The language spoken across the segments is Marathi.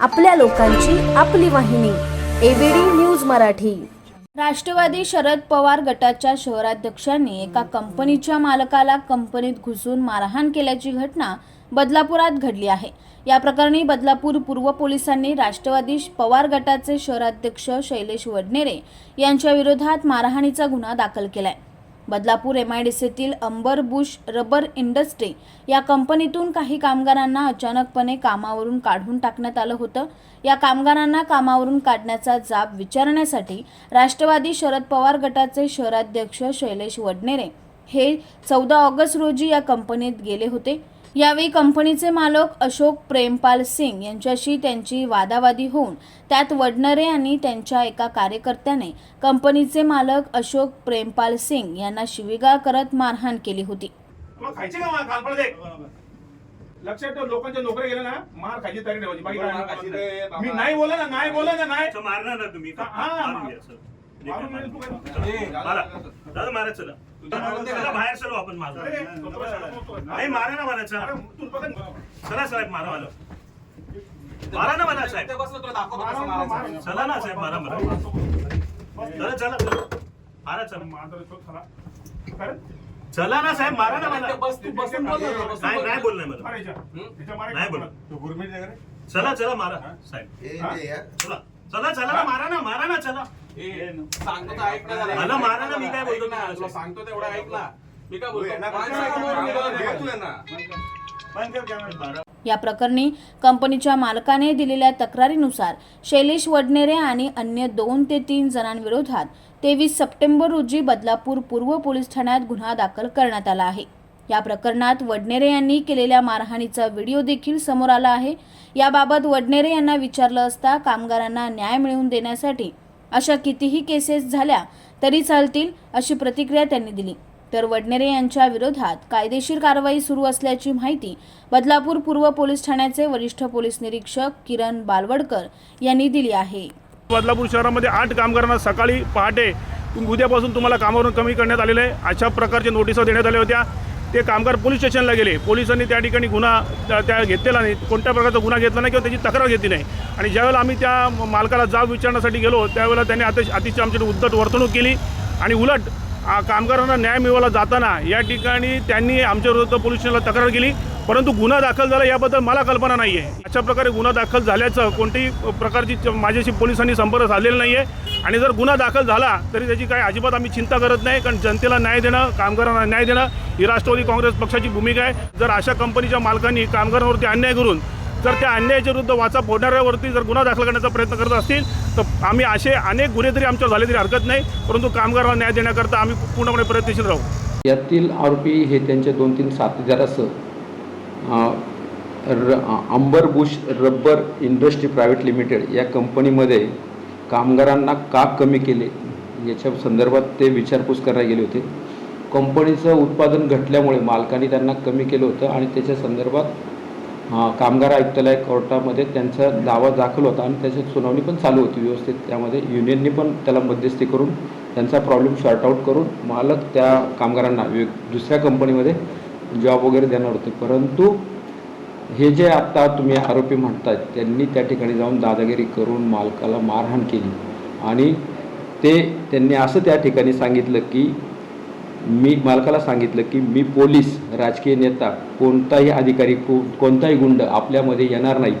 आपल्या लोकांची आपली वाहिनी एबीडी न्यूज मराठी. राष्ट्रवादी शरद पवार गटाच्या शहराध्यक्षांनी एका कंपनीच्या मालकाला कंपनीत घुसून मारहाण केल्याची घटना बदलापुरात घडली आहे. या प्रकरणी बदलापूर पूर्व पोलिसांनी राष्ट्रवादी पवार गटाचे शहराध्यक्ष शैलेश वडनेरे यांच्या विरोधात मारहाणीचा गुन्हा दाखल केलाय. बदलापूर एम आय डी सीतील अंबर बुश रबर इंडस्ट्री या कंपनीतून काही कामगारांना अचानकपणे कामावरून काढून टाकण्यात आलं होतं. या कामगारांना कामावरून काढण्याचा जाब विचारण्यासाठी राष्ट्रवादी शरद पवार गटाचे शहराध्यक्ष शैलेश वडनेरे हे चौदा ऑगस्ट रोजी या कंपनीत गेले होते. यावेळी कंपनीचे मालक अशोक प्रेमपाल सिंग यांच्याशी त्यांची वादावादी होऊन त्यात वडनरे आणि त्यांच्या एका कार्यकर्त्याने कंपनीचे मालक अशोक प्रेमपाल सिंग यांना शिवीगाळ करत मारहाण केली होती. लक्षात ठेव लोकांच्या नोकऱ्या गेल्या ना मार खायची तयारी ठेवायची. बाकी काय नाही. मी नाही बोला ना नाही बोला ना नाही. मारणार ना तुम्ही. हा, मारून घ्या, चल. जे काय मारा. दादा, मारा चला बाहेर चलो आपण माझा. नाही मारा ना मला अरे, चला तू बघ ना. चला साहेब मारा मला मारा ना मला साहेब. चला ना साहेब मारा मला चला चला मारा चला चला. ना साहेब मारा ना मला इथे बस तू बसून बोल ना, बसून नाही बोल. नाही बोलणार मला नाही बोल. चला चला मारा साहेब? चला चला चला ना मारा ना मारा ना चला सांगतो तर ऐक ना जरा. मला मारा ना, मी काय बोलतो ऐक ना, तुम्हाला? तुला सांगतो तेवढं ऐक ना. मी काय बोलतो. या प्रकरणी कंपनीच्या मालकाने दिलेल्या तक्रारीनुसार शैलेश वडनेरे आणि अन्य दोन ते तीन जणांविरोधात तेवीस सप्टेंबर रोजी बदलापूर पूर्व पोलीस ठाण्यात गुन्हा दाखल करण्यात आला आहे. या प्रकरणात वडनेरे यांनी केलेल्या मारहाणीचा व्हिडिओ देखील समोर आला आहे. याबाबत वडनेरे यांना विचारलं असता कामगारांना न्याय मिळवून देण्यासाठी अशा कितीही केसेस झाल्या तरी चालतील अशी प्रतिक्रिया त्यांनी दिली. तर वडनेरे यांच्या विरोधात कायदेशीर कारवाई सुरू असल्याची माहिती बदलापूर पूर्व पोलीस ठाण्याचे वरिष्ठ पोलीस निरीक्षक किरण बालवडकर यांनी दिली आहे. बदलापूर शहरामध्ये आठ कामगारांना सकाळी पहाटे उद्यापासून तुम्हाला कामावरून कमी करण्यात आलेलं आहे. अशा प्रकारच्या नोटिसा देण्यात आल्या होत्या. ते कामगार पोलीस स्टेशनला गेले. पोलिसांनी त्या ठिकाणी गुन्हा त्या- त्या घेतलेला नाही. कोणत्या प्रकारचा गुन्हा घेतला नाही किंवा त्याची तक्रार घेतली नाही. आणि ज्यावेळेला आम्ही त्या मालकाला जाब विचारण्यासाठी गेलो त्यावेळेला त्यांनी अतिश अतिशय आमच्याकडे उद्धट वर्तणूक केली आणि उलट कामगारांना न्याय मिळवला जाताना या ठिकाणी त्यांनी आमच्याविरुद्ध पोलीस स्टेशनला तक्रार केली. परंतु गुन्हा दाखल झाला याबद्दल मला कल्पना नाही आहे अशा प्रकारे गुन्हा दाखल झाल्याचं कोणतीही प्रकारची माझ्याशी पोलिसांनी संपर्क झालेला नाही आहे आणि जर गुन्हा दाखल झाला तरी त्याची काही अजिबात आम्ही चिंता करत नाही कारण जनतेला न्याय देणं कामगारांना न्याय देणं ही राष्ट्रवादी काँग्रेस पक्षाची भूमिका आहे. जर अशा कंपनीच्या मालकांनी कामगारांवरती अन्याय करून जर त्या अन्यायाच्या विरुद्ध वाचा फोडणाऱ्यावरती जर गुन्हा दाखल करण्याचा प्रयत्न करत असतील तर आम्ही असे अनेक गुन्हे तरी आमच्यावर झाले तरी हरकत नाही. परंतु कामगारांना न्याय देण्याकरता आम्ही पूर्णपणे प्रयत्नशील राहू. यातील आरोपी हे त्यांच्या दोन तीन साथीदारासह र Ambar bush rubber industry private limited या कंपनीमध्ये कामगारांना का कमी केले. याच्या संदर्भात ते विचारपूस करायला गेले होते. कंपनीचं उत्पादन घटल्यामुळे मालकांनी त्यांना कमी केलं होतं आणि त्याच्या संदर्भात कामगार आयुक्तालय कोर्टामध्ये त्यांचा दावा दाखल होता आणि त्याच्यात सुनावणी पण चालू होती व्यवस्थित. त्यामध्ये युनियननी पण त्याला मध्यस्थी करून त्यांचा प्रॉब्लेम सॉर्ट आऊट करून मालक त्या कामगारांना दुसऱ्या कंपनीमध्ये जॉब वगैरे देणार होते. परंतु हे जे आत्ता तुम्ही आरोपी म्हणतात त्यांनी त्या ठिकाणी जाऊन दादागिरी करून मालकाला मारहाण केली. आणि ते त्यांनी असं त्या ठिकाणी सांगितलं की मी मालकाला सांगितलं की मी पोलीस राजकीय नेता कोणताही अधिकारी को कोणताही गुंड आपल्यामध्ये येणार नाही.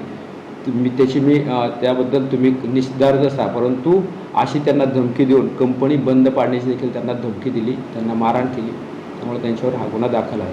मी त्याची मी त्याबद्दल तुम्ही निष्धार असा परंतु अशी त्यांना धमकी देऊन कंपनी बंद पाडण्याची देखील त्यांना धमकी दिली त्यांना मारहाण केली. त्यामुळे त्यांच्यावर हा गुन्हा दाखल आहे.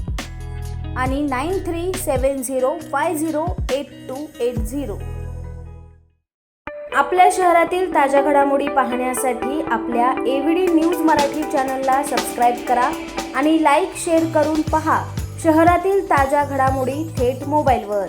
आणि nine three seven zero five zero eight two eight zero. आपल्या शहरातील ताज्या घडामोडी पाहण्यासाठी आपल्या एव्हीडी न्यूज मराठी चॅनलला सबस्क्राईब करा आणि लाईक शेअर करून पहा. शहरातील ताज्या घडामोडी थेट मोबाईलवर.